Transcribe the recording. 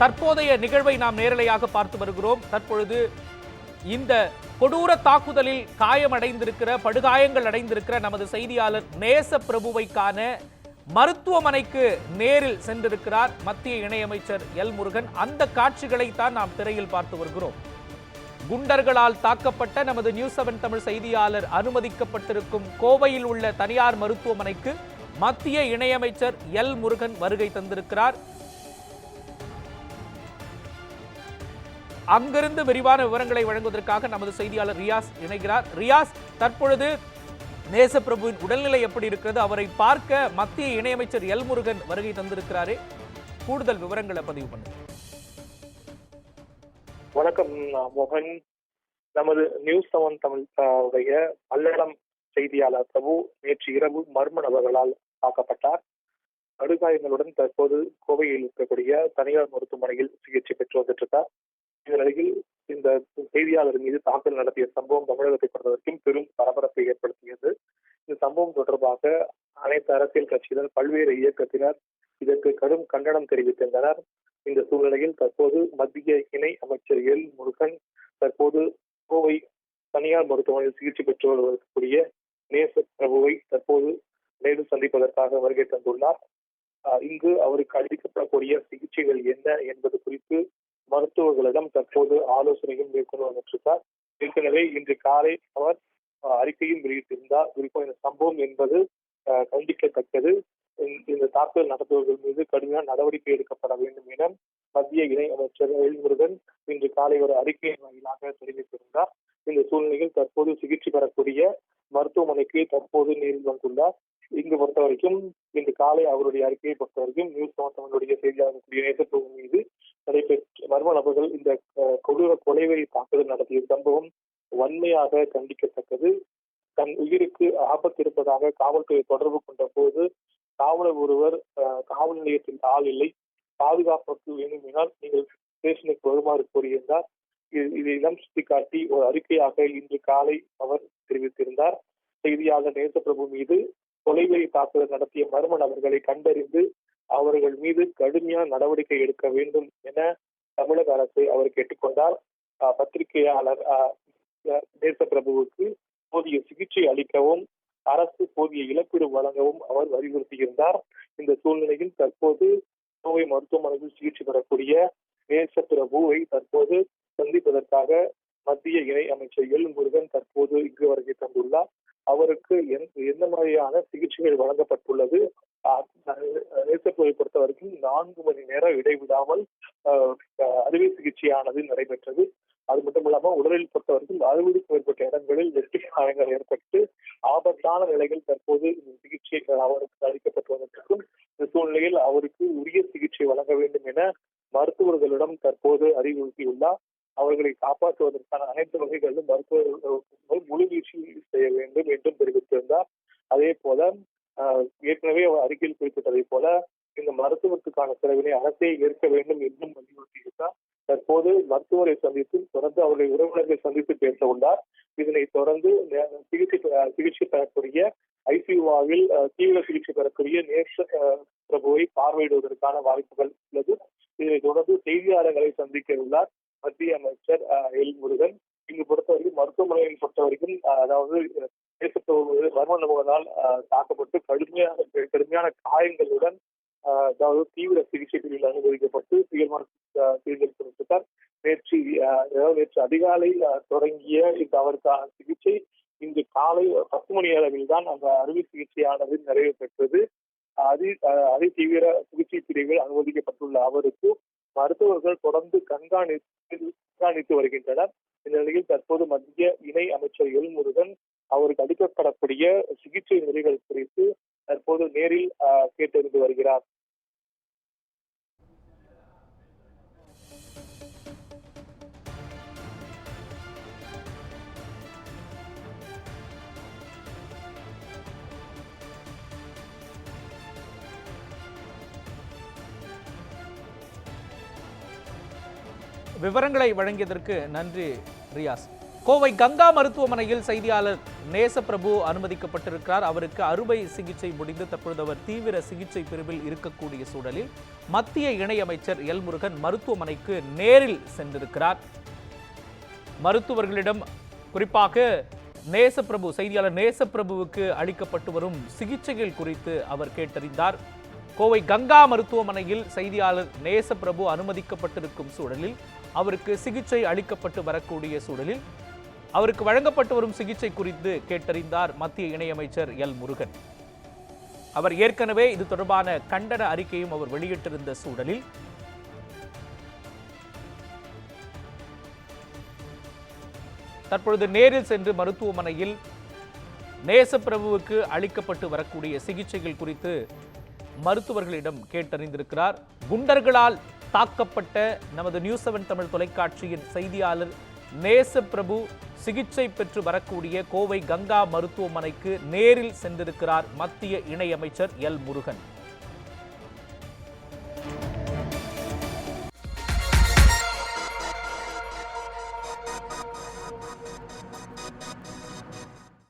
தற்போதைய நிகழ்வை நாம் நேரலையாக பார்த்து வருகிறோம். தற்பொழுது இந்த கொடூர தாக்குதலில் காயமடைந்திருக்கிற படுகாயங்கள் அடைந்திருக்கிற நமது செய்தியாளர் நேச பிரபுவை காண மருத்துவமனைக்கு நேரில் சென்றிருக்கிறார் மத்திய இணையமைச்சர் எல் முருகன். அந்த காட்சிகளை தான் நாம் திரையில் பார்த்து வருகிறோம். குண்டர்களால் தாக்கப்பட்ட நமது நியூஸ் செவன் தமிழ் செய்தியாளர் அனுமதிக்கப்பட்டிருக்கும் கோவையில் உள்ள தனியார் மருத்துவமனைக்கு மத்திய இணையமைச்சர் எல் முருகன் வருகை தந்திருக்கிறார். அங்கிருந்து விரிவான விவரங்களை வழங்குவதற்காக நமது செய்தியாளர் ரியாஸ் இணைகிறார். ரியாஸ் தற்பொழுது நேசப்பிரபுவின் உடல்நிலை எப்படி இருக்கிறது? அவரை பார்க்க மத்திய இணையமைச்சர் எல் முருகன் வருகை தந்திருக்கிறாரே. கூடுதல் விவரங்களை பதிவு பண்ணுங்க. வணக்கம் மோகன். நமது நியூஸ் செவன் தமிழ் ஆஹ், செய்தியாளர் பிரபு நேற்று இரவு மர்ம நபர்களால் தாக்கப்பட்டார். படுகாயங்களுடன் தற்போது கோவையில் இருக்கக்கூடிய தனியார் மருத்துவமனையில் சிகிச்சை பெற்று வந்துட்டு இருக்கார் இந்த செய்தியாளர் மீது தாக்குதல் நடத்திய சம்பவம் தமிழகத்தை பொறுத்தவரைக்கும் பெரும் பரபரப்பை ஏற்படுத்தியது. இந்த சம்பவம் தொடர்பாக அனைத்து அரசியல் கட்சியினர் பல்வேறு இயக்கத்தினர் இதற்கு கடும் கண்டனம் தெரிவித்திருந்தனர். இந்த சூழ்நிலையில் தற்போது மத்திய இணை அமைச்சர் எல் முருகன் தற்போது கோவை தனியார் மருத்துவமனையில் சிகிச்சை பெற்று வருவதற்குரிய நேச பிரபுவை தற்போது நேரில் சந்திப்பதற்காக வருகை தந்துள்ளார். இங்கு அவருக்கு அளிக்கப்படக்கூடிய சிகிச்சைகள் என்ன என்பது குறித்து மருத்துவர்களிடம் தற்போது ஆலோசனையும் மேற்கொண்டு வந்துட்டிருக்கார் ஏற்கனவே இன்று காலை அவர் அறிக்கையும் வெளியிட்டிருந்தார். குறிப்பாக இந்த சம்பவம் என்பது கண்டிக்கத்தக்கது. இந்த- தாக்குதல் நடத்துபவர்கள் மீது கடுமையான நடவடிக்கை எடுக்கப்பட வேண்டும் என மத்திய இணை அமைச்சர் இன்று காலை ஒரு அறிக்கை வாயிலாக தெரிவித்திருந்தார். இந்த சூழ்நிலையில் தற்போது சிகிச்சை பெறக்கூடிய மருத்துவமனைக்கு தற்போது நேரில் வந்துள்ளார். இங்கு பொறுத்த வரைக்கும் இன்று காலை அவருடைய அறிக்கையை பொறுத்த வரைக்கும் நியூஸ் தமிழனுடைய செய்தியாளர்களுடைய நேசத்துவம் மீது நடைபெற்ற மர்ம நபர்கள் இந்த கொடூர கொலைவெறி தாக்குதல் நடத்திய சம்பவம் வன்மையாக கண்டிக்கத்தக்கது. தன் உயிருக்கு ஆபத்து இருப்பதாக காவல்துறை தொடர்பு கொண்ட போது காவலர் ஒருவர் காவல் நிலையத்தில் ஆள் இல்லை. பாதுகாப்புக்கு வேண்டுமென்றால் நீங்கள் ஸ்டேஷனுக்கு வருமாறு கூறியிருந்தார் இது- இடம் சுட்டிக்காட்டி ஒரு அறிக்கையாக இன்று காலை அவர் தெரிவித்திருந்தார். செய்தியாளர் நேசப்பிரபு மீது கொலைவெறி தாக்குதல் நடத்திய மர்ம நபர்களை கண்டறிந்து அவர்கள் மீது கடுமையான நடவடிக்கை எடுக்க வேண்டும் என தமிழக அரசை அவர் கேட்டுக்கொண்டார். பத்திரிகையாளர் தேசப்பிரபுவுக்கு நேசப்பிரபுவுக்கு போதிய சிகிச்சை அளிக்கவும் அரசு போதிய இழப்பீடு வழங்கவும் அவர் வலியுறுத்தியிருந்தார். இந்த சூழ்நிலையில் தற்போது கோவை மருத்துவமனையில் சிகிச்சை பெறக்கூடிய தேசப்பிரபுவை தற்போது சந்திப்பதற்காக மத்திய இணை அமைச்சர் எல். முருகன் தற்போது இங்கு வருகை தந்துள்ளார். அவருக்கு எந்த- எந்த மாதிரியான சிகிச்சைகள் வழங்கப்பட்டுள்ளது? அஹ், நேசப்பிரபுவை பொறுத்த வரைக்கும் நான்கு மணி நேரம் இடைவிடாமல் அறுவை சிகிச்சையானது நடைபெற்றது. அது மட்டும் இல்லாம உடலில் பொறுத்தவரைக்கும் அறுபதுக்கும் மேற்பட்ட இடங்களில் வெற்றி காயங்கள் ஏற்பட்டு ஆபத்தான நிலையில் தற்போது இந்த சிகிச்சை அவருக்கு அளிக்கப்பட்டு வந்திருக்கும். இந்த சூழ்நிலையில் அவருக்கு உரிய சிகிச்சை வழங்க வேண்டும் என மருத்துவர்களிடம் தற்போது அறிவுறுத்தியுள்ளார். அவர்களை காப்பாற்றுவதற்கான அனைத்து வகைகளிலும் மருத்துவர்கள் முழு செய்ய வேண்டும் என்றும் தெரிவித்திருந்தார். அதே போல ஏற்கனவே அவர் அறிக்கையில் குறிப்பிட்டதை போல இந்த மருத்துவத்துக்கான செலவினை அரசே ஏற்க வேண்டும் என்றும் தற்போது மருத்துவரை சந்தித்து தொடர்ந்து அவருடைய உறவினர்களை சந்தித்து பேச உள்ளார். இதனை தொடர்ந்து சிகிச்சை பெற- சிகிச்சை பெறக்கூடிய ஐசியூவாவில் தீவிர சிகிச்சை பெறக்கூடிய நேஷ பிரபுவை பார்வையிடுவதற்கான வாய்ப்புகள் உள்ளது. இதனை தொடர்ந்து செய்தியாளர்களை சந்திக்க உள்ளார் மத்திய அமைச்சர் எல் முருகன். இங்கு பொறுத்தவரைக்கும் மருத்துவமனையை பொறுத்த வரைக்கும் அதாவது தேசத்தோடு மர்ம நபர்களால் தாக்கப்பட்டு கடுமையான கடுமையான காயங்களுடன் அதாவது தீவிர சிகிச்சை பிரிவில் அனுமதிக்கப்பட்டு தீவிரமான அஹ், சிகிச்சை நேற்று நேற்று அதிகாலை தொடங்கிய இந்த அவருக்கான சிகிச்சை இன்று காலை பத்து மணி அளவில் தான் அந்த அறுவை சிகிச்சையானது நிறைவு பெற்றது. அதி அதி தீவிர சிகிச்சை பிரிவில் அனுமதிக்கப்பட்டுள்ள அவருக்கு மருத்துவர்கள் தொடர்ந்து கண்காணித்து கண்காணித்து வருகின்றனர். இந்த நிலையில் தற்போது மத்திய இணை அமைச்சர் எல்முருகன் அவருக்கு அளிக்கப்படக்கூடிய சிகிச்சை முறைகள் குறித்து தற்போது நேரில் கேட்டறிந்து வருகிறார். விவரங்களை வழங்கியதற்கு நன்றி ரியாஸ். கோவை கங்கா மருத்துவமனையில் செய்தியாளர் நேசப்பிரபு அனுமதிக்கப்பட்டிருக்கிறார். அவருக்கு அறுவை சிகிச்சை முடிந்து தற்பொழுது அவர் தீவிர சிகிச்சை பிரிவில் இருக்கக்கூடிய சூழலில் மத்திய இணையமைச்சர் எல் முருகன் மருத்துவமனைக்கு நேரில் சென்றிருக்கிறார். மருத்துவர்களிடம் குறிப்பாக நேசப்பிரபு செய்தியாளர் நேசப்பிரபுவுக்கு அளிக்கப்பட்டு வரும் சிகிச்சைகள் குறித்து அவர் கேட்டறிந்தார். கோவை கங்கா மருத்துவமனையில் செய்தியாளர் நேசப்பிரபு அனுமதிக்கப்பட்டிருக்கும் சூழலில் அவருக்கு சிகிச்சை அளிக்கப்பட்டு வரக்கூடிய சூழலில் அவருக்கு வழங்கப்பட்டு வரும் சிகிச்சை குறித்து கேட்டறிந்தார் மத்திய இணையமைச்சர் எல் முருகன். அவர் ஏற்கனவே இது தொடர்பான கண்டன அறிக்கையும் அவர் வெளியிட்டிருந்த சூழலில் தற்பொழுது நேரில் சென்று மருத்துவமனையில் நேசப்பிரபுவுக்கு அளிக்கப்பட்டு வரக்கூடிய சிகிச்சைகள் குறித்து மருத்துவர்களிடம் கேட்டறிந்திருக்கிறார். குண்டர்களால் தாக்கப்பட்ட நமது நியூஸ் செவன் தமிழ் தொலைக்காட்சியின் செய்தியாளர் நேசப்பிரபு சிகிச்சை பெற்று வரக்கூடிய கோவை கங்கா மருத்துவமனைக்கு நேரில் சென்றிருக்கிறார் மத்திய இணையமைச்சர் எல் முருகன்.